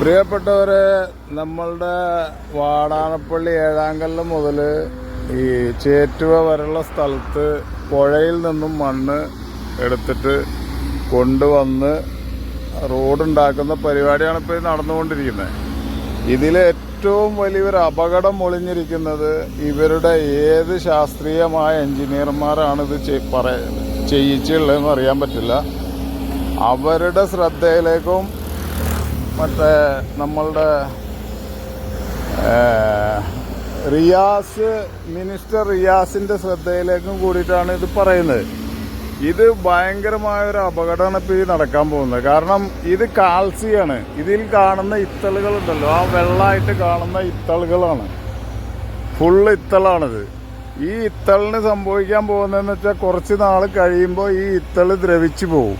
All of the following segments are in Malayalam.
പ്രിയപ്പെട്ടവരെ നമ്മളുടെ വാടാനപ്പള്ളി ഏഴാങ്കല്ല് മുതൽ ഈ ചേറ്റുവ വരെയുള്ള സ്ഥലത്ത് പുഴയിൽ നിന്നും മണ്ണ് എടുത്തിട്ട് കൊണ്ടുവന്ന് റോഡുണ്ടാക്കുന്ന പരിപാടിയാണ് ഇപ്പോൾ നടന്നുകൊണ്ടിരിക്കുന്നത്. ഇതിൽ ഏറ്റവും വലിയൊരു അപകടം ഒളിഞ്ഞിരിക്കുന്നത് ഇവരുടെ ഏത് ശാസ്ത്രീയമായ എഞ്ചിനീയർമാരാണ് ഇത് ചെയ്യിച്ചുള്ളതെന്ന് അറിയാൻ പറ്റില്ല. അവരുടെ ശ്രദ്ധയിലേക്കും മറ്റേ നമ്മളുടെ റിയാസ് മിനിസ്റ്റർ റിയാസിന്റെ ശ്രദ്ധയിലേക്കും കൂടിയിട്ടാണ് ഇത് പറയുന്നത്. ഇത് ഭയങ്കരമായ ഒരു അപകടമാണ് ഇപ്പോൾ ഈ നടക്കാൻ പോകുന്നത്. കാരണം ഇത് കാൽസിയാണ് ഇതിൽ കാണുന്ന ഇത്തളുകളുണ്ടല്ലോ ആ വെള്ളമായിട്ട് കാണുന്ന ഇത്തളുകളാണ്. ഫുള്ള് ഇത്തളാണിത്. ഈ ഇത്തളിന് സംഭവിക്കാൻ പോകുന്നതെന്ന് വെച്ചാൽ കുറച്ച് നാൾ കഴിയുമ്പോൾ ഈ ഇത്തൾ ദ്രവിച്ചു പോകും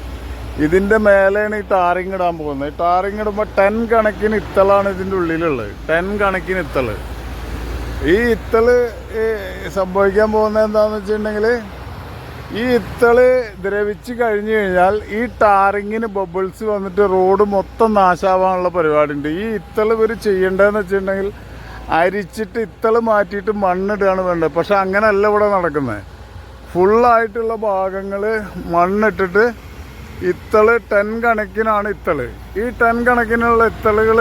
ഇതിന്റെ മേലെയാണ് ഈ ടാറിങ് ഇടാൻ പോകുന്നത്. ഈ ടാറിങ് ഇടുമ്പോൾ ടെൻ കണക്കിന് ഇത്തളാണ് ഇതിന്റെ ഉള്ളിലുള്ളത്. ടെൻ കണക്കിന് ഇത്തൾ. ഈ ഇത്തൾ സംഭവിക്കാൻ പോകുന്നത് എന്താന്ന് വെച്ചിട്ടുണ്ടെങ്കിൽ ഈ ഇത്തൾ ദ്രവിച്ച് കഴിഞ്ഞു കഴിഞ്ഞാൽ ഈ ടാറിങ്ങിന് ബബിൾസ് വന്നിട്ട് റോഡ് മൊത്തം നാശാവാനുള്ള പരിപാടി ഉണ്ട് ഈ ഇത്തൾ ഇവർ ചെയ്യേണ്ടതെന്ന് വെച്ചിട്ടുണ്ടെങ്കിൽ അരിച്ചിട്ട് ഇത്തൾ മാറ്റിയിട്ട് മണ്ണിടുകയാണ് വേണ്ടത്. പക്ഷെ അങ്ങനെയല്ല ഇവിടെ നടക്കുന്നത്. ഫുള്ളായിട്ടുള്ള ഭാഗങ്ങൾ മണ്ണിട്ടിട്ട് ഇത്തൾ ടെൻ കണക്കിനാണ് ഇത്തൾ. ഈ ടെൻ കണക്കിനുള്ള ഇത്തളുകൾ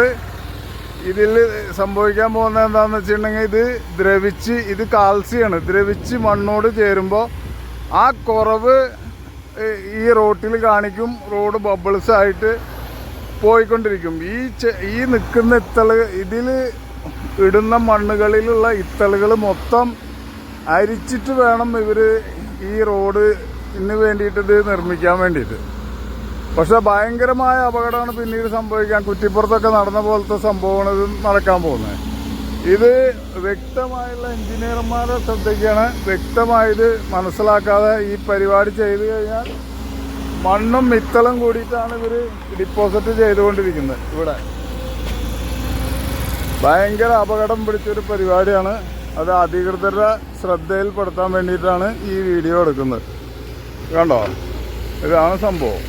ഇതിൽ സംഭവിക്കാൻ പോകുന്നത് എന്താണെന്ന് വെച്ചിട്ടുണ്ടെങ്കിൽ ഇത് ദ്രവിച്ച് ഇത് കാൽസ്യമാണ്. ദ്രവിച്ച് മണ്ണോട് ചേരുമ്പോൾ ആ കുറവ് ഈ റോട്ടിൽ കാണിക്കും റോഡ് ബബിൾസ് ആയിട്ട് പോയിക്കൊണ്ടിരിക്കും. ഈ ഈ നിൽക്കുന്ന ഇത്തൾ ഇതിൽ ഇടുന്ന മണ്ണുകളിലുള്ള ഇത്തളുകൾ മൊത്തം അരിച്ചിട്ട് വേണം ഇവർ ഈ റോഡ് ഇന്ന് വേണ്ടിയിട്ട് നിർമ്മിക്കാൻ വേണ്ടിയിട്ട്. പക്ഷെ ഭയങ്കരമായ അപകടമാണ് പിന്നീട് സംഭവിക്കാൻ. കുറ്റിപ്പുറത്തൊക്കെ നടന്ന പോലത്തെ സംഭവമാണ് ഇത് നടക്കാൻ പോകുന്നത്. ഇത് വ്യക്തമായുള്ള എഞ്ചിനീയർമാരെ ശ്രദ്ധിക്കുകയാണ്. വ്യക്തമായത് മനസ്സിലാക്കാതെ ഈ പരിപാടി ചെയ്തു കഴിഞ്ഞാൽ മണ്ണും മിത്തളും കൂടിയിട്ടാണ് ഇവർ ഡിപ്പോസിറ്റ് ചെയ്തുകൊണ്ടിരിക്കുന്നത് ഇവിടെ. ഭയങ്കര അപകടം പിടിച്ചൊരു പരിപാടിയാണ്. അത് അധികൃതരുടെ ശ്രദ്ധയിൽപ്പെടുത്താൻ വേണ്ടിയിട്ടാണ് ഈ വീഡിയോ എടുക്കുന്നത്. കണ്ടോ? ഇതാണ് സംഭവം.